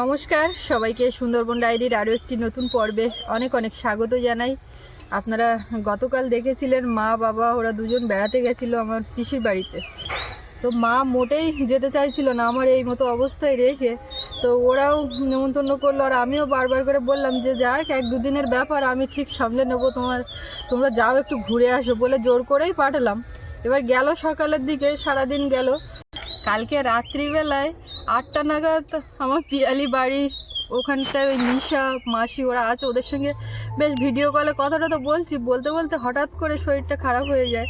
নমস্কার, সবাইকে সুন্দরবন ডায়েরির আরও একটি নতুন পর্বে অনেক অনেক স্বাগত জানাই। আপনারা গতকাল দেখেছিলেন মা, বাবা, ওরা দুজন বেড়াতে গেছিল আমার পিসির বাড়িতে। তো মা মোটেই যেতে চাইছিল না, আমার এই মতো অবস্থায় রেখে। তো ওরাও নেমন্তন্ন করল আর আমিও বারবার করে বললাম যে, যাক, এক দুদিনের ব্যাপার, আমি ঠিক সামলে নেব তোমার। তোমরা যাও একটু ঘুরে আসো, বলে জোর করেই পাঠালাম। এবার গেল সকালের দিকে, সারাদিন গেল। কালকে রাত্রিবেলায় আটটা নাগাদ আমার পিয়ালি বাড়ি, ওখানটায় ওই নিশা মাসি ওরা আছে, ওদের সঙ্গে বেশ ভিডিও কলে কথাটা তো বলছি, বলতে বলতে হঠাৎ করে শরীরটা খারাপ হয়ে যায়।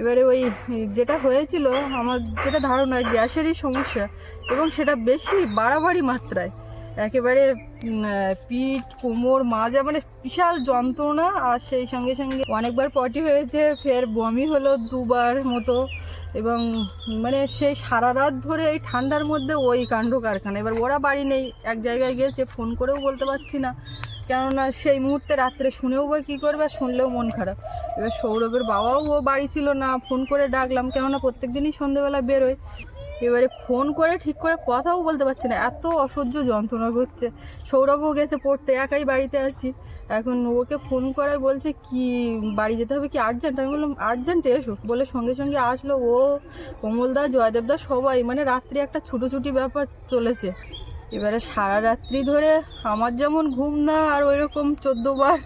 এবারে ওই যেটা হয়েছিল, আমার যেটা ধারণা, গ্যাসেরই সমস্যা এবং সেটা বেশি বাড়াবাড়ি মাত্রায়। একেবারে পিঠ, কোমর মাজা মানে বিশাল যন্ত্রণা। আর সেই সঙ্গে সঙ্গে অনেকবার পটি হয়েছে, ফের বমি হলো দুবার মতো। এবং মানে সেই সারা রাত ধরে এই ঠান্ডার মধ্যে ওই কাণ্ড কারখানা। এবার ওরা বাড়ি নেই, এক জায়গায় গেছে ফোন করেও বলতে পারছি না। কেননা সেই মুহূর্তে রাত্রে শুনেও বা কী করবে, আর শুনলেও মন খারাপ। এবার সৌরভের বাবাও ও বাড়ি ছিল না ফোন করে ডাকলাম। কেননা প্রত্যেক দিনই সন্ধেবেলা বেরোয়। এবারে ফোন করে, ঠিক করে কথাও বলতে পারছি না। এত অসহ্য যন্ত্রণা করছে সৌরভও গেছে পড়তে, একাই বাড়িতে আছি। এখন ওকে ফোন করে বলছে, কি, বাড়ি যেতে হবে কি আর্জেন্ট আমি বললাম আর্জেন্ট এসো। বলে সঙ্গে সঙ্গে আসলো ও কমলদা জয়দেবদা সবাই। মানে রাত্রি একটা ছুটোছুটি ব্যাপার চলেছে। এবারে সারা রাত্রি ধরে আমার যেমন ঘুম না, আর ওই রকম চোদ্দোবার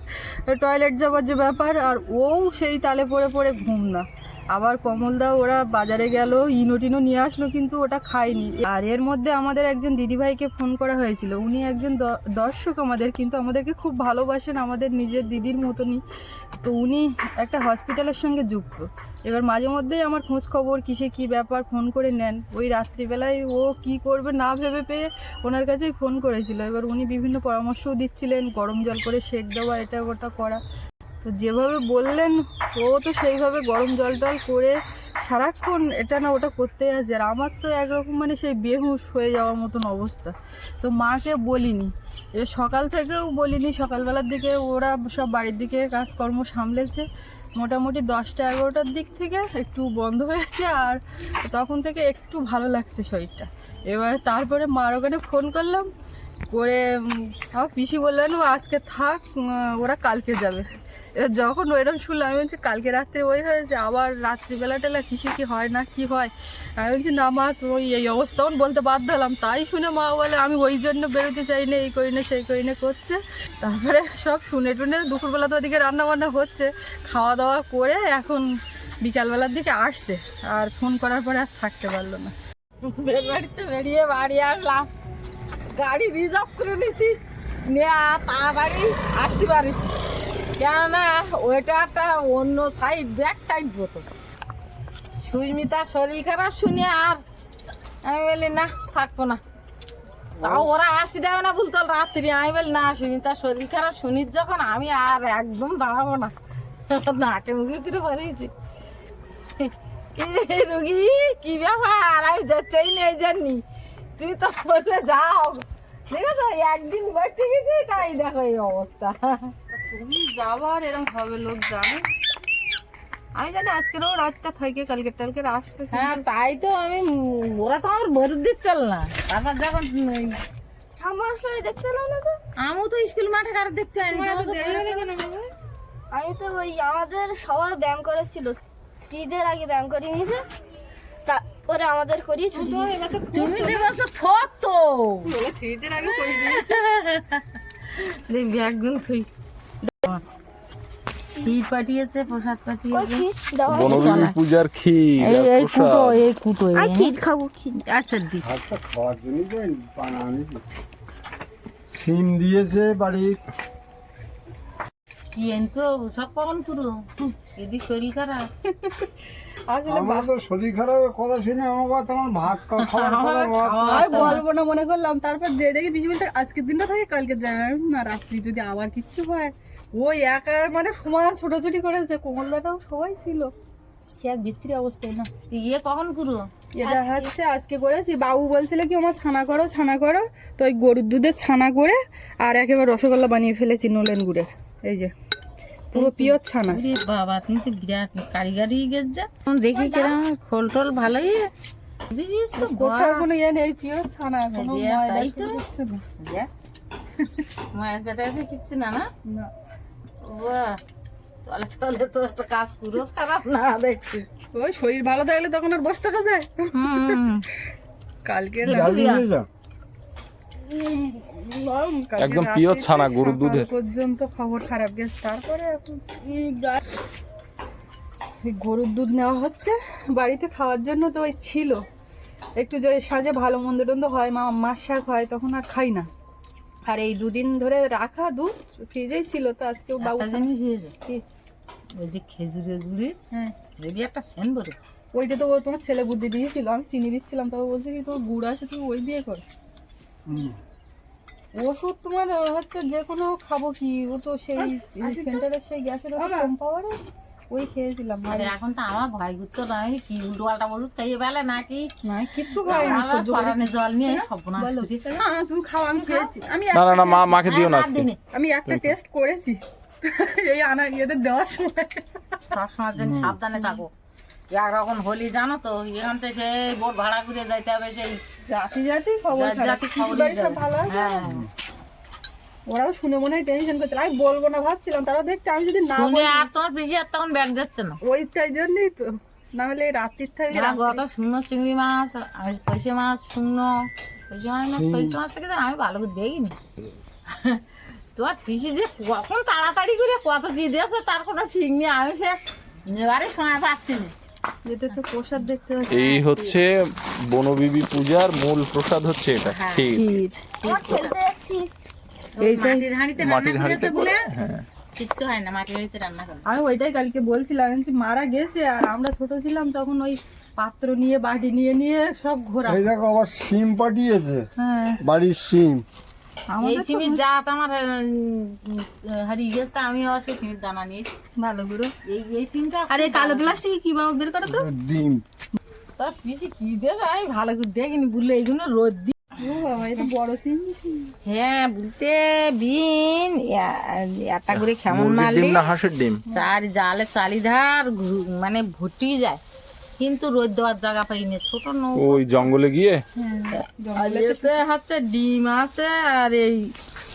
টয়লেট যাওয়ার যে ব্যাপার, আর ও সেই তালে পড়ে পড়ে ঘুম না। আবার কমলদা ওরা বাজারে গেল, ইনো টিনো নিয়ে আসলো কিন্তু ওটা খায়নি। আর এর মধ্যে আমাদের একজন দিদিভাইকে ফোন করা হয়েছিল। উনি একজন দর্শক আমাদের, কিন্তু আমাদেরকে খুব ভালোবাসেন আমাদের নিজের দিদির মতনই। তো উনি একটা হসপিটালের সঙ্গে যুক্ত। এবার মাঝে মধ্যেই আমার খোঁজ খবর, কিসে কি ব্যাপার, ফোন করে নেন। ওই রাত্রিবেলায় ও কি করবে না ভেবে পেয়ে ওনার কাছেই ফোন করেছিল। এবার উনি বিভিন্ন পরামর্শও দিচ্ছিলেন, গরম জল করে সেক দেওয়া, এটা ওটা করা। তো যেভাবে বললেন, ও তো সেইভাবে গরম জল টল করে সারাক্ষণ এটা না ওটা করতে আছে আর আমার তো একরকম মানে সেই বেহুশ হয়ে যাওয়ার মতন অবস্থা। তো মাকে বলিনি। এ সকাল থেকেও বলিনি, সকালবেলার দিকে ওরা সব বাড়ির দিকে কাজকর্ম সামলেছে। মোটামুটি দশটা এগারোটার দিক থেকে একটু বন্ধ হয়েছে আর তখন থেকে একটু ভালো লাগছে শরীরটা। এবার তারপরে মার ওখানে ফোন করলাম। করে পিসি বললেন, ও আজকে থাক ওরা কালকে যাবে। এবার যখন ওইরকম শুনলাম, আমি বলছি, কালকে রাত্রে ওই হয়েছে আবার রাত্রিবেলা টেলা কিসে কি হয় না কি হয়? আমি বলছি, না মা, তো ওই, এই অবস্থা বলতে বাধ্য হলাম। তাই শুনে মা বলে, আমি ওই জন্য বেরোতে চাই না, এই করি না, সেই করি না, করছে। তারপরে সব শুনে টুনে দুপুরবেলা তো ওদিকে রান্না বান্না হচ্ছে। খাওয়া দাওয়া করে এখন বিকালবেলার দিকে আসছে। আর ফোন করার পরে আর থাকতে পারল না। বের বাড়িতে বেরিয়ে বাড়ি আসলাম। গাড়ি রিজার্ভ করে নিয়েছি। নিয়ে তাড়াতাড়ি আসতে পারিছি কেননা ওইটা একটা অন্য সাইড ব্যাক সাইড হতো সুস্মিতার শরীর খারাপ শুনে আর? আমি বলি না থাকব না। তাও ওরা আসতে দেবে না বলতো রাত্রি। আমি বলি না সুস্মিতার শরীর খারাপ শুনিস যখন আমি আর একদম দাঁড়াবো না। নাকে মুখে করে পারিয়েছি রুগী? কি ব্যাপার? আমি যাচ্ছেই নেই জানি। তুই তো বললে যাও। ঠিক আছে একদিন বসে গেছি তাই দেখো এই অবস্থা। তুমি যাবার এরকম হবে লোক জানে। আমি জানি আজকেরও রাতটা থাকে কালকে টালকে আসবে হ্যাঁ তাই তো আমি ওরা তো আমার বরুদ দিচ্ছিল না। তারপর যখন আমার আসলে দেখতে না তো। আমিও তো স্কুল মাঠে কার দেখতে বাবা? আমি তো ওই আমাদের সবার ব্যায়াম করেছিল। স্ত্রীদের আগে ব্যায়াম করে নিয়েছে। তারপরে আমাদের করিয়ে ছুটি তো এবছর তুমি দেবছ ফটো বলে থ্রিদের আগে করে দিয়েছে। দেখবি একদিন তুই ক্ষীর পাঠিয়েছে প্রসাদ পাঠিয়েছে। বনদেবী পূজার ক্ষীর এই এই কুটো। এই কুটো আর ক্ষীর খাব ক্ষীর। আচ্ছা দি। আচ্ছা খাওয়ার জন্যই তো বানা আনিছি সিম দিয়েছে বাড়ির। কি এন তো সব কখন পুরো? এদিক শরীর খারাপ। আসলে আমার তো শরীর খারাপের কথা শুনে আমার কথা আমার ভাত খাওয়ার কথা বলব না মনে করলাম। তারপর যে দেখি বিশ মিনিট আজকের দিনটা থাকে কালকে যাবে। আমি না রাত্রি যদি আবার কিচ্ছু হয় ওই একা মানে সমান ছোটাছুটি করেছে কোমলদাটাও সবাই ছিল। সে এক বিশ্রী অবস্থায় না। ইয়ে কখন পুরো? এটা হচ্ছে আজকে করেছি। বাবু বলছিল কি আমার ছানা করো ছানা করো। তো ওই গরুর দুধের ছানা করে আর একেবারে রসগোল্লা বানিয়ে ফেলেছি নলেন গুড়ের। এই যে পুরো পিওর ছানা। বাবা তুমি তো বিরাট কারিগরি গেছ যা দেখি কিরম খোল টোল ভালোই। কোথাও কোনো ইয়ে নেই পিওর ছানা কোনো তো। কিছু না। দেখ। মায়ের কাছে কিচ্ছু না? না। ওই শরীর ভালো থাকলে তখন আর বসে থাকা যায় কালকে একদম pure ছানা, গরুর দুধের। পর্যন্ত খবর খারাপ গেছে। তারপরে এখন গরুর দুধ নেওয়া হচ্ছে। বাড়িতে খাওয়ার জন্য তো ওই ছিল। একটু যে সাজে ভালো মন্দ টন্দ হয় মা মাছ শাক হয় তখন আর খাই না। আর এই দুদিন ধরে রাখা দুধ ফ্রিজেই ছিল তো আজকে বাবু? ওই যে খেজুরের গুড়ির হ্যাঁ। একটা সেন বলে ওইটা তো তোমার ছেলে বুদ্ধি দিয়েছিল আমি চিনি দিচ্ছিলাম তবে বলছে কি তোমার গুড় আছে তুমি ওই দিয়ে করো। হুম। ওষুধ তোমার হচ্ছে যে কোনো খাব কি ও তো সেই সেন্টারের সেই গ্যাসের ওষুধ কম পাওয়ারে। ওই খেয়েছিলাম আর এখন তো আমার ভয় করতো নাই কি উল্টো পাল্টা বলুক খাইয়ে বেলে নাকি? না কিচ্ছু করে পরানে জল নিয়ে সব বলো। করেছি। না তুমি খাও আমি খেয়েছি। আমি না না মা মাকে দিও না আজকে। আমি একটা টেস্ট করেছি। এই আনা ইয়েদের দেওয়ার সময়। সবসময়ের জন্য সাবধানে থাকো। একরকম হোলি জানো তো এখান থেকে সেই বোট ভাড়া করে যাইতে হবে সেই জাতি জাতি খবর জাতি যাবে। ভালো হ্যাঁ। ওরাও শুনে মনে হয় টেনশন করছিল আমি বলব না ভাবছিলাম। তারাও দেখতে আমি যদি না বলি আর তোমার পিছিয়ে আর তখন ব্যাগ যাচ্ছে না। ওইটাই জন্যই তো। না হলে এই রাত্রির থেকে না গত শুকনো চিংড়ি মাছ আর কইসে মাছ শুকনো কইসে মাছ না কইসে মাছ থেকে আমি ভালো করে দেখিনি। তোমার পিসি যে কখন তাড়াতাড়ি করে কত কি দিয়েছে তার কোনো ঠিক নেই। আমি সে এবারে সময় পাচ্ছি না। যেতে তো প্রসাদ দেখতে পাচ্ছি। এই হচ্ছে বনবিবি পূজার মূল প্রসাদ হচ্ছে এটা। হ্যাঁ। মাটির হাঁড়িতে রান্না মাটির হাঁড়িতে বলে? হ্যাঁ। কিচ্ছু হয় না মাটির হাঁড়িতে রান্না করে। আমি ওইটাই কালকে বলছিলাম মারা গেছে আর আমরা ছোট ছিলাম তখন ওই পাত্র নিয়ে বাটি নিয়ে নিয়ে সব ঘোরা। এই দেখো আবার সিম পাঠিয়েছে। হ্যাঁ। বাড়ির সিম এই আমাদের জাত আমার হারিয়ে গেছে আমি আবার সেই চিমির দানা নিয়েছি। ভালো গুলো এই এই সিমটা আর এই কালো প্লাস্টিক কি বাবা বের করো তো? ডিম। তার পিসি কি দেবে? আমি ভালো করে দেখিনি বললে এইগুলো রোদ দি ও বাবা এটা বড় চিংড়ি হ্যাঁ বলতে বিন একটা করে মারলি ডিম না হাঁসের ডিম? চার জালে চালিধার মানে ভুটি যায়। কিন্তু রোদ দেওয়ার জায়গা পাইনি ছোট নৌকো। ওই জঙ্গলে গিয়ে? আর হচ্ছে ডিম আছে আর এই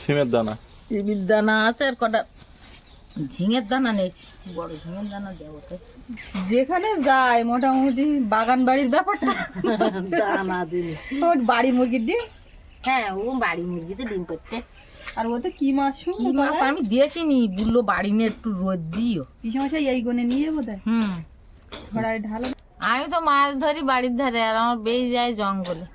সিমের দানা। চিবির দানা আছে আর কটা ঝিঙের দানা নেই বড় ঝিঙের দানা দেবো তো। যেখানে যায় মোটামুটি বাগান বাড়ির ব্যাপারটা। দানা দিলে ওর বাড়ি মুরগির ডিম? হ্যাঁ ও বাড়ি মুরগিতে ডিম করতে। আর ওতে কি মাছ কি মাছ? আমি দেখিনি বলল বাড়ি নিয়ে একটু রোদ দিও। মশাই এই গনে নিয়ে বোধ হয় হুম। ছড়ায় ঢালো। আমি তো মাছ ধরি বাড়ির ধারে আর আমার বেয়ে যায় জঙ্গলে।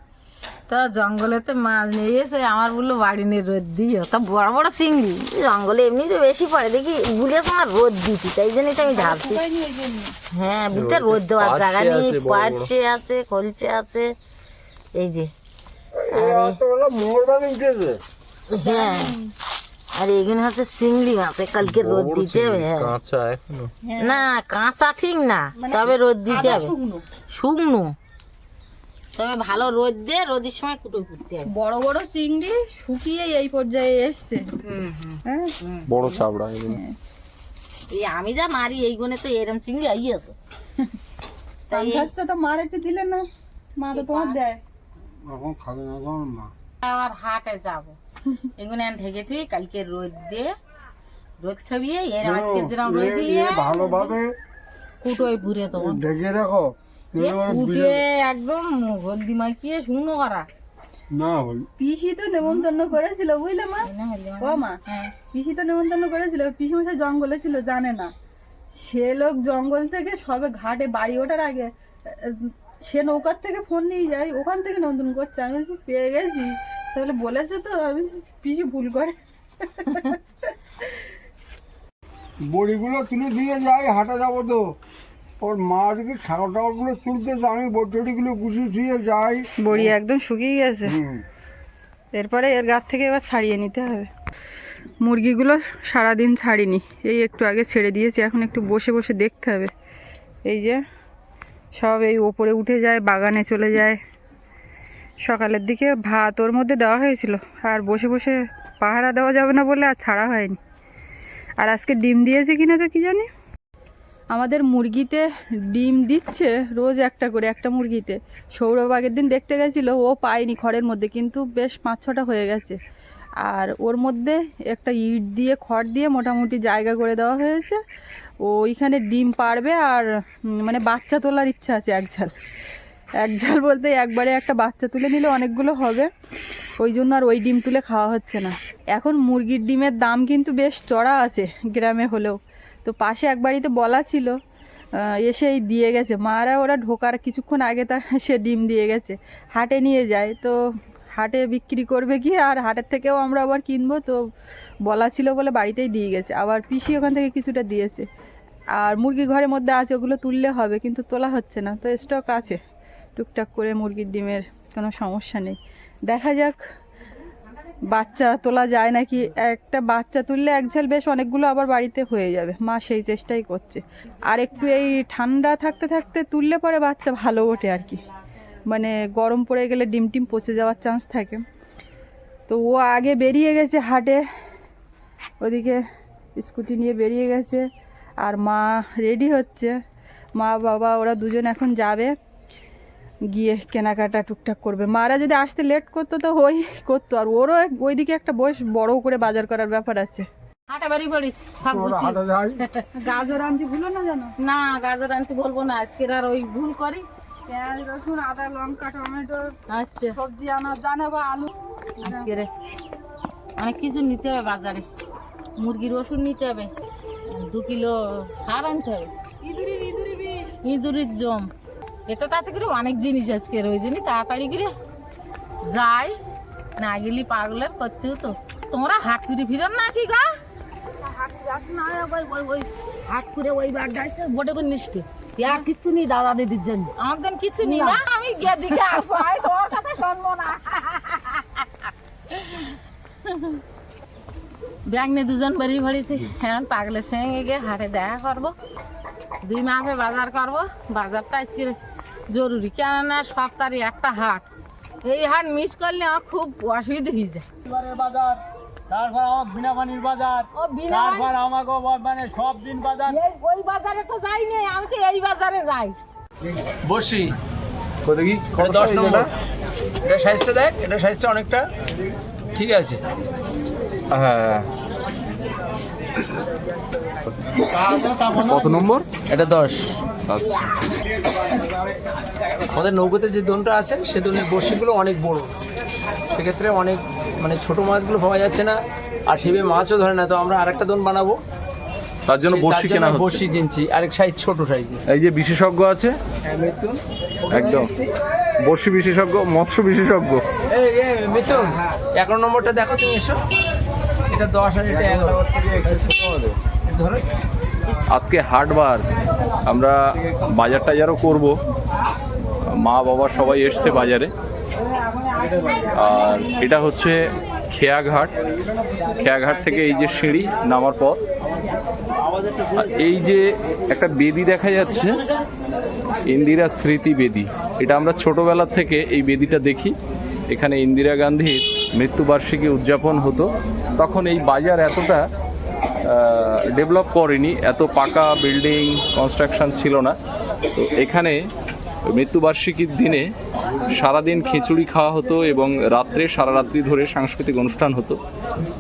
তো জঙ্গলেতে মাছ নিয়ে এসে আমার বলল বাড়ি নিয়ে রোদ দিও। তা বড় বড় চিংড়ি জঙ্গলে এমনিতে বেশি পড়ে। দেখি বুঝে তোমার রোদ দিতি তাই জন্যই তো আমি ঢালছি। হ্যাঁ বুঝতে রোদ দেওয়ার জায়গা নেই। পার্শে আছে কলচে আছে এই যে। হ্যাঁ। আর এখানে হচ্ছে চিংড়ি মাছ কালকে রোদ দিতে হবে হ্যাঁ। না কাঁচা ঠিক না তবে রোদ দিতে হবে। শুকনো। শুকনো। তবে ভালো রোদ দিয়ে রোদের সময় কুটো হবে বড় বড় চিংড়ি শুকিয়ে এই পর্যায়ে এসছে। হুম হুম। হ্যাঁ? বড় চাবড়া এই আমি যা মারি এই গুণে তো এরম চিংড়ি আই আছে। তো মার একটু দিলে না? মা তো তোমার দেয়। এখন খাবে না মা আবার হাটে যাব। এগুলো আমি ঢেকে তুই কালকে রোদ দিয়ে। রোদ খাবিয়ে এর আজকে যেরকম রোদ দিয়ে ভালোভাবে কুটোয় ভুরে তোমার ঢেকে রাখো। দিয়ে একদম হলদি মাখিয়ে শুকনো করা। না পিসি তো নেমন্তন্ন করেছিল বুঝলে মা? ও মা হ্যাঁ। পিসি তো নেমন্তন্ন করেছিল পিসি মশাই জঙ্গলে ছিল জানে না। সে লোক জঙ্গল থেকে সবে ঘাটে বাড়ি ওঠার আগে সে নৌকার থেকে ফোন নিয়ে যায় ওখান থেকে নেমন্তন্ন করছে। আমি বলছি, পেয়ে গেছি। তাহলে বলেছে তো আমি পিসি ভুল করে। বড়িগুলো তুলে দিয়ে যাই হাঁটা যাব তো। ওর মা যদি ছাগল টাগলগুলো তুলতেছে আমি বটগুলো গুছিয়ে ধুয়ে যাই। বড়ি একদম শুকিয়ে গেছে। এরপরে এর গাছ থেকে এবার ছাড়িয়ে নিতে হবে। মুরগিগুলো সারাদিন ছাড়িনি। এই একটু আগে ছেড়ে দিয়েছি এখন একটু বসে বসে দেখতে হবে। এই যে সব এই ওপরে উঠে যায় বাগানে চলে যায়। সকালের দিকে ভাত ওর মধ্যে দেওয়া হয়েছিল। আর বসে বসে পাহারা দেওয়া যাবে না বলে আর ছাড়া হয়নি। আর আজকে ডিম দিয়েছে কিনা তো কি জানি? আমাদের মুরগিতে ডিম দিচ্ছে রোজ একটা করে, একটা মুরগিতে। সৌরভ আগের দিন দেখতে গেছিল, ও পায়নি খড়ের মধ্যে, কিন্তু বেশ পাঁচ ছটা হয়ে গেছে। আর ওর মধ্যে একটা ইট দিয়ে, খড় দিয়ে মোটামুটি জায়গা করে দেওয়া হয়েছে। ও ওইখানে ডিম পারবে আর মানে বাচ্চা তোলার ইচ্ছা আছে এক ঝাল। এক ঝাল বলতে একবারে একটা বাচ্চা তুলে নিলে অনেকগুলো হবে, ওই জন্য আর ওই ডিম তুলে খাওয়া হচ্ছে না। এখন মুরগির ডিমের দাম কিন্তু বেশ চড়া আছে গ্রামে হলেও। তো পাশে এক বাড়িতে বলা ছিল এসেই দিয়ে গেছে। মারা ওরা ঢোকার কিছুক্ষণ আগে তার সে ডিম দিয়ে গেছে। হাটে নিয়ে যায়, তো হাটে বিক্রি করবে কি? আর হাটের থেকেও আমরা আবার কিনবো, তো বলা ছিল বলে বাড়িতেই দিয়ে গেছে। আবার পিসি ওখান থেকে কিছুটা দিয়েছে। আর মুরগি ঘরের মধ্যে আছে, ওগুলো তুললে হবে, কিন্তু তোলা হচ্ছে না। তো স্টক আছে। টুকটাক করে মুরগির ডিমের কোনো সমস্যা নেই। দেখা যাক বাচ্চা তোলা যায় নাকি? একটা বাচ্চা তুললে এক ঝাল বেশ অনেকগুলো আবার বাড়িতে হয়ে যাবে। মা সেই চেষ্টাই করছে। আর একটু এই ঠান্ডা থাকতে থাকতে তুললে পরে বাচ্চা ভালো ওঠে আর কি। মানে গরম পড়ে গেলে ডিম টিম পচে যাওয়ার চান্স থাকে। তো ও আগে বেরিয়ে গেছে হাটে। ওদিকে স্কুটি নিয়ে বেরিয়ে গেছে। আর মা রেডি হচ্ছে। মা বাবা ওরা দুজন এখন যাবে। গিয়ে কেনাকাটা টুকটাক করবে। মারা যদি আসতে লেট করতো তো ওই করতো। আর ওরও ওইদিকে একটা বয়স বড় করে বাজার করার ব্যাপার আছে। হাটে বাড়ি সব ওরা গুছিয়ে। হাটে যাই গাজর আনতে ভুলো না জানো? না গাজর আনতে বলব না আজকের আর ওই ভুল করি। পেঁয়াজ রসুন আদা লঙ্কা টমেটো আচ্ছা। সবজি আনা জানে বা আলু। আজকের অনেক কিছু নিতে হবে বাজারে। মুরগির ওষুধ নিতে হবে। দু কিলো সার আনতে হবে। ইঁদুরি ইঁদুরি বিষ। ইঁদুরের জম। এতে তাতে করে অনেক জিনিস আজকে ওই জন্যই তাড়াতাড়ি করে যাই। না গেলি পাগলের করতে হতো। তোমরা হাট করে ফিরন না কি গা? না হাট করে ওই বার ডাইছে বটে করে নিষ্কে আর কিচ্ছু নেই দাদা দিদির জন্য। আমার গান কিছু নি। না। আমি গিয়ে দিকে আসব। তোমার কথা শুনব না। ব্যাগ নিয়ে দুজন বেরিয়ে পড়েছি হ্যাঁ পাগলের সঙ্গে গিয়ে হাটে দেখা করব। দুই মাপে বাজার করব। বাজারটা আজকে জরুরি কেননা সপ্তাহে একটা হাট। এই হাট মিস করলে আমার খুব অসুবিধা হয়ে যায়। বাজার তারপর আমার বিনা পানির বাজার ও বিনা তারপর আমাকে মানে সব দিন বাজার। এই- ওই বাজারে তো যাই নেই আমি তো এই বাজারে যাই। বসি। কত কি? দশ নম্বর। এটা? সাইজটা দেখ এটা সাইজটা অনেকটা ঠিক আছে। হ্যাঁ। কত নম্বর? এটা দশ। আচ্ছা আমাদের নৌকোতে যে দোনটা আছে সে দোনের বড়শিগুলো অনেক বড়। সেক্ষেত্রে অনেক মানে ছোট মাছগুলো পাওয়া যাচ্ছে না আর সেভাবে মাছও ধরে না তো আমরা আরেকটা দোন বানাবো। তার জন্য বড়শি কেনা হচ্ছে। বড়শি কিনছি আরেক সাইজ ছোট সাইজ এই যে বিশেষজ্ঞ আছে? একদম। বড়শি বিশেষজ্ঞ মৎস্য বিশেষজ্ঞ। এই এই মিথুন এগারো নম্বরটা দেখো তুমি এসো। এটা দশ আর এটা এগারো ধরো। আজকে হাটবার আমরা বাজার টাজারও করব। মা বাবা সবাই এসছে বাজারে। আর এটা হচ্ছে খেয়াঘাট। খেয়াঘাট থেকে এই যে সিঁড়ি নামার পর এই যে একটা বেদি দেখা যাচ্ছে, ইন্দিরা স্মৃতি বেদি। এটা আমরা ছোটবেলা থেকে এই বেদিটা দেখি। এখানে ইন্দিরা গান্ধীর মৃত্যুবার্ষিকী উদযাপন হতো। তখন এই বাজার এতটা ডেভেলপ করেনি। এত পাকা বিল্ডিং কনস্ট্রাকশন ছিল না। তো এখানে মৃত্যুবার্ষিকীর দিনে সারাদিন খিচুড়ি খাওয়া হতো এবং রাত্রে, সারা রাত্রি ধরে সাংস্কৃতিক অনুষ্ঠান হতো।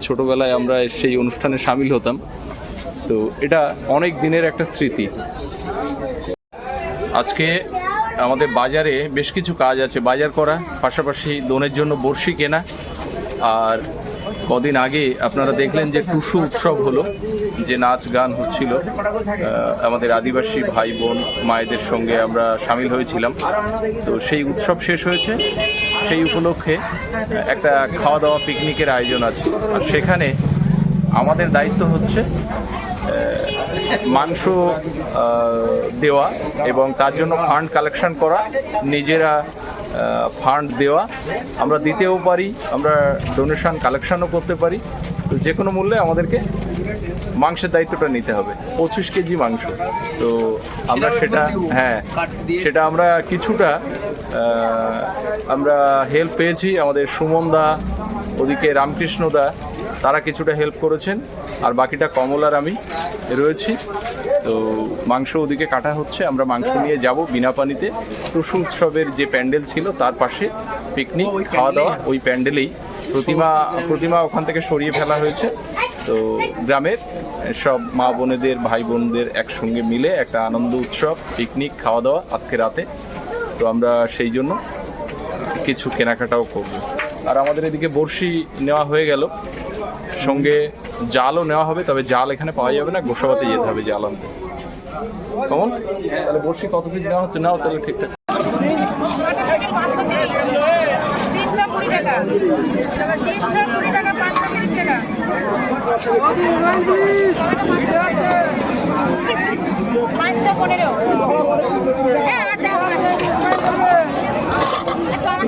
ছোটবেলায় আমরা সেই অনুষ্ঠানে সামিল হতাম। তো এটা অনেক দিনের একটা স্মৃতি। আজকে আমাদের বাজারে বেশ কিছু কাজ আছে। বাজার করা, পাশাপাশি দোনের জন্য বড়শি কেনা আর কদিন আগে আপনারা দেখলেন যে টুসু উৎসব হলো, যে নাচ গান হচ্ছিল। আমাদের আদিবাসী ভাই বোন মায়েদের সঙ্গে আমরা সামিল হয়েছিলাম। তো সেই উৎসব শেষ হয়েছে। সেই উপলক্ষে একটা খাওয়া দাওয়া পিকনিকের আয়োজন আছে। আর সেখানে আমাদের দায়িত্ব হচ্ছে মাংস দেওয়া এবং তার জন্য ফান্ড কালেকশন করা, নিজেরা ফান্ড দেওয়া আমরা দিতেও পারি আমরা ডোনেশন কালেকশনও করতে পারি। তো যে কোনো মূল্যে আমাদেরকে মাংসের দায়িত্বটা নিতে হবে পঁচিশ কেজি মাংস। তো আমরা সেটা হ্যাঁ সেটা আমরা কিছুটা আমরা হেল্প পেয়েছি। আমাদের সুমন দা ওদিকে রামকৃষ্ণ দা তারা কিছুটা হেল্প করেছেন। আর বাকিটা কমলার আমি রয়েছি। তো মাংস ওদিকে কাটা হচ্ছে আমরা মাংস নিয়ে যাব বিনা পানিতে। টুসু উৎসবের যে প্যান্ডেল ছিল তার পাশে পিকনিক খাওয়া দাওয়া ওই প্যান্ডেলেই। প্রতিমা প্রতিমা ওখান থেকে সরিয়ে ফেলা হয়েছে। তো গ্রামের সব মা বোনেদের ভাই বোনদের একসঙ্গে মিলে একটা আনন্দ উৎসব পিকনিক খাওয়া দাওয়া আজকে রাতে। তো আমরা সেই জন্য কিছু কেনাকাটাও করব। আর আমাদের এদিকে বড়শি নেওয়া হয়ে গেল। সঙ্গে জালও নেওয়া হবে, তবে জাল এখানে পাওয়া যাবে না, গোসাবাতে যেতে হবে জাল আনতে। কেমন তাহলে বড়শি কত পিস নেওয়া হচ্ছে? নাও তাহলে ঠিকঠাক।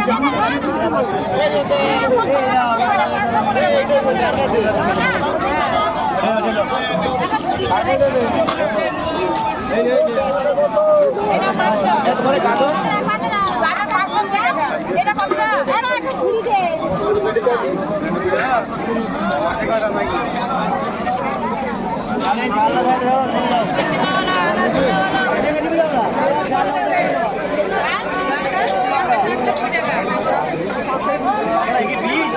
তিনশো কুড়ি টাকা পাঁচশো তিরিশ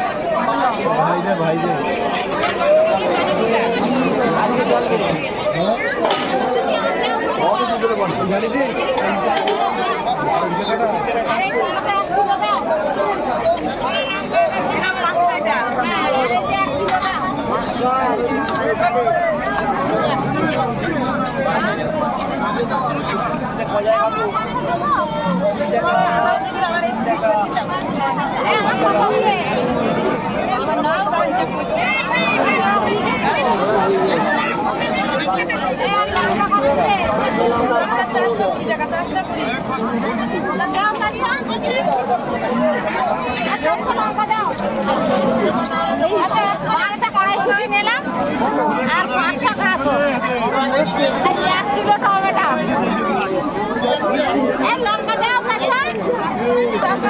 টাকা পাঁচশো আর পাঁচটা খাব এক কিলো টমেটো এই লঙ্কা দাও কাঁচা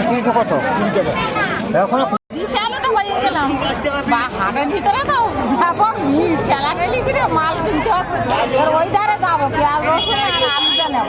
কুড়ি টাকা চারশো কুড়ি টাকা আলু বিশালটা হয়ে গেলাম। বা হাটের ভিতরে তো ব্যাপক ভিড় ঠেলা ঠেলি করে মাল কিনতে হবে। ওই ধারে যাব পেঁয়াজ রসুন আর আলুটা নেব।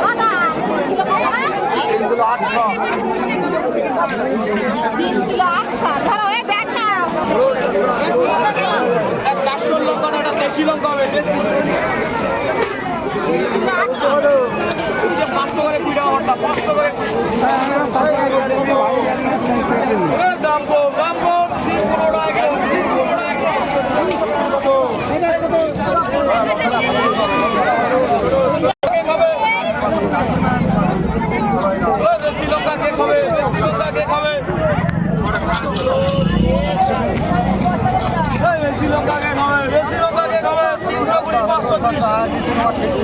কত তিন কিলো আটশো ধরো ব্যাগ চারশো লঙ্কা না দেশি লঙ্কা হবে দেশি। দাম কম দাম কম পনেরো টাকা কিলো পনেরো টাকা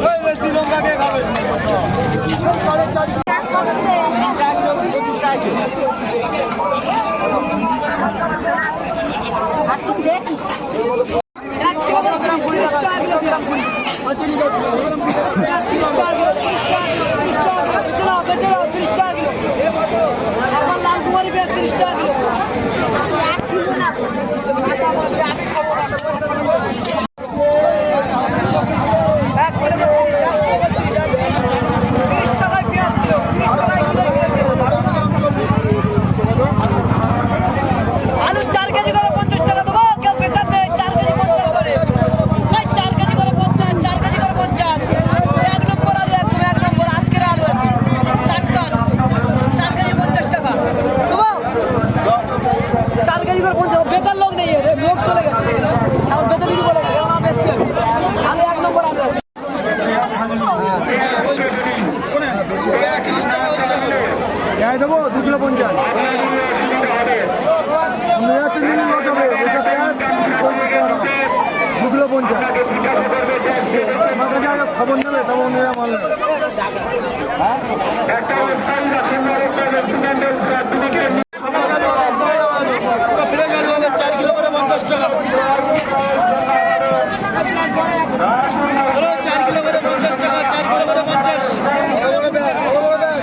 Hey, let's see, don't get it. খাবে দেশি লঙ্কা কে খাবে আলু চার কেজি করে পঞ্চাশ টাকা দেবো কেউ বেচার নেই চার কেজি পঞ্চাশ করে ভাই চার কেজি করে পঞ্চাশ চার কেজি করে পঞ্চাশ এক নম্বর আলু একদম এক নম্বর আজকের আলু টাটকা আলু চার কেজি পঞ্চাশ টাকা দেবো চার কেজি করে পঞ্চাশ বেচার লোক নেই রে লোক চলে গেছে এখন বেচা দিদি বলে গেছে আমার বেশি আলু এক নম্বর আলু দেবো দু কিলো পঞ্চাশ তিন দিন লস হবে বসে পেঁয়াজ দু কিলো পঞ্চাশ আমার কাছে আগে খবর নেবে তখন নেওয়া মাল নেবে চার কিলো করে পঞ্চাশ টাকা চার কিলো করে পঞ্চাশ টাকা চার কিলো করে পঞ্চাশ বড় বড় ব্যাগ বড় বড় ব্যাগ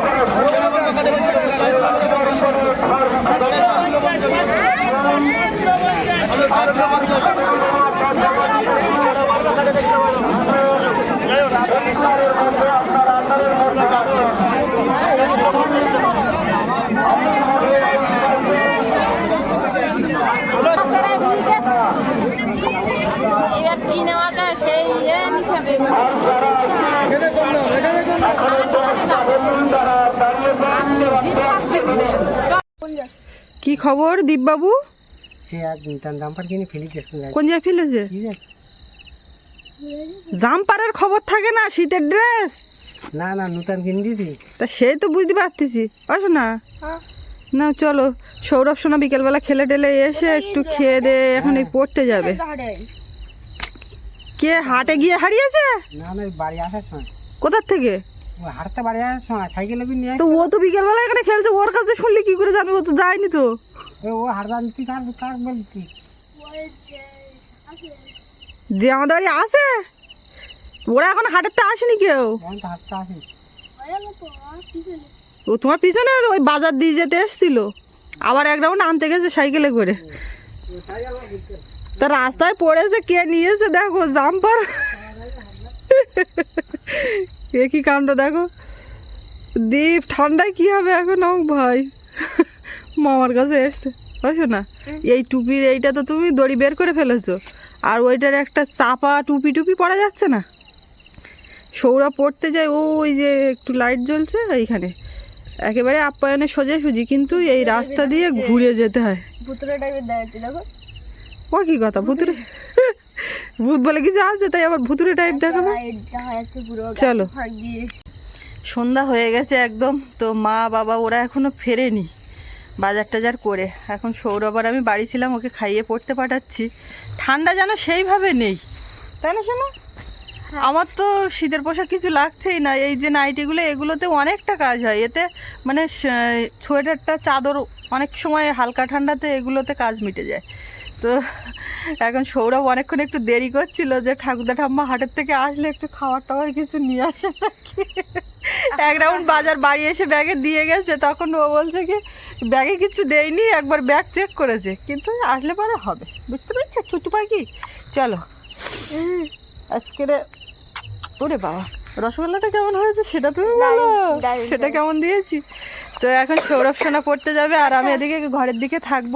এবার কি নেওয়া যায় সেই ইয়ে নিতে হবে কি খবর দীপবাবু? সে কিনে জায়গায় ফেলেছে? জাম্পারের খবর থাকে না শীতের ড্রেস না না নতুন কিনে তা সেই তো বুঝতে পারতেছি। আসো না। না চলো। সৌরভ সোনা বিকেলবেলা খেলে টেলে এসে একটু খেয়ে দে এখন এই পড়তে যাবে। কে হাটে গিয়ে হারিয়েছে? না না বাড়ি আসার সময়। কোথার থেকে? হাঁটতে বাড়ি সাইকেলে করে নিয়ে তো ও তো বিকেলবেলা এখানে খেলছে ওর কাছে শুনলে কি করে ও তো যায়নি তো। ও হাঁটতে তুই কার কার বলতি যে আমাদের বাড়ি আসে? ওরা এখন আসেনি কেউ? হাঁটতে ও তোমার পিছনে ওই বাজার দিয়ে যেতে এসছিল। আবার এক রাউন্ড আনতে গেছে সাইকেলে করে। তা রাস্তায় পড়েছে কে নিয়েছে দেখো জাম্পার। এ কি কাণ্ড দেখো। দীপ ঠান্ডায় কি হবে এখন? আমার ভাই। মামার কাছে এসছে। বুঝছ না এই টুপির এইটা তো তুমি দড়ি বের করে ফেলেছো। আর ওইটার একটা চাপা টুপি টুপি পরা যাচ্ছে না? সৌরভ পড়তে যায় ও ওই যে একটু লাইট জ্বলছে এইখানে। একেবারে আপ্যায়নে সোজাসুজি কিন্তু এই রাস্তা দিয়ে ঘুরে যেতে হয়। ভুতুরে টাইপের দেখাচ্ছি দেখো। ও কি কথা? ভুতুরে ভূত বলে কিছু আছে তাই আবার ভুতুরে টাইপ দেখাবো চলো। সন্ধ্যা হয়ে গেছে একদম তো মা বাবা ওরা এখনও ফেরেনি বাজার টাজার করে। এখন সৌরভ আর আমি বাড়ি ছিলাম ওকে খাইয়ে পড়তে পাঠাচ্ছি। ঠান্ডা যেন সেইভাবে নেই তাই না শোনো আমার তো শীতের পোশাক কিছু লাগছেই না এই যে নাইটিগুলো এগুলোতে অনেকটা কাজ হয়। এতে মানে সোয়েটারটা চাদর অনেক সময় হালকা ঠান্ডাতে এগুলোতে কাজ মিটে যায়। তো এখন সৌরভ অনেকক্ষণ একটু দেরি করছিল যে ঠাকুরদা ঠাম্মা হাটের থেকে আসলে একটু খাবার টাবার কিছু নিয়ে আসে নাকি? এক রাউন্ড বাজার বাড়ি এসে ব্যাগে দিয়ে গেছে তখন ও বলছে কি ব্যাগে কিছু দেয়নি একবার ব্যাগ চেক করেছে। কিন্তু আসলে পরে হবে বুঝতে পারছ? ছুটু পাখি চলো। আজকে ওরে বাবা রসগোল্লাটা কেমন হয়েছে সেটা তুমি বলো। সেটা কেমন দিয়েছি? তো এখন সৌরভ সোনা পড়তে যাবে আর আমি এদিকে ঘরের দিকে থাকব।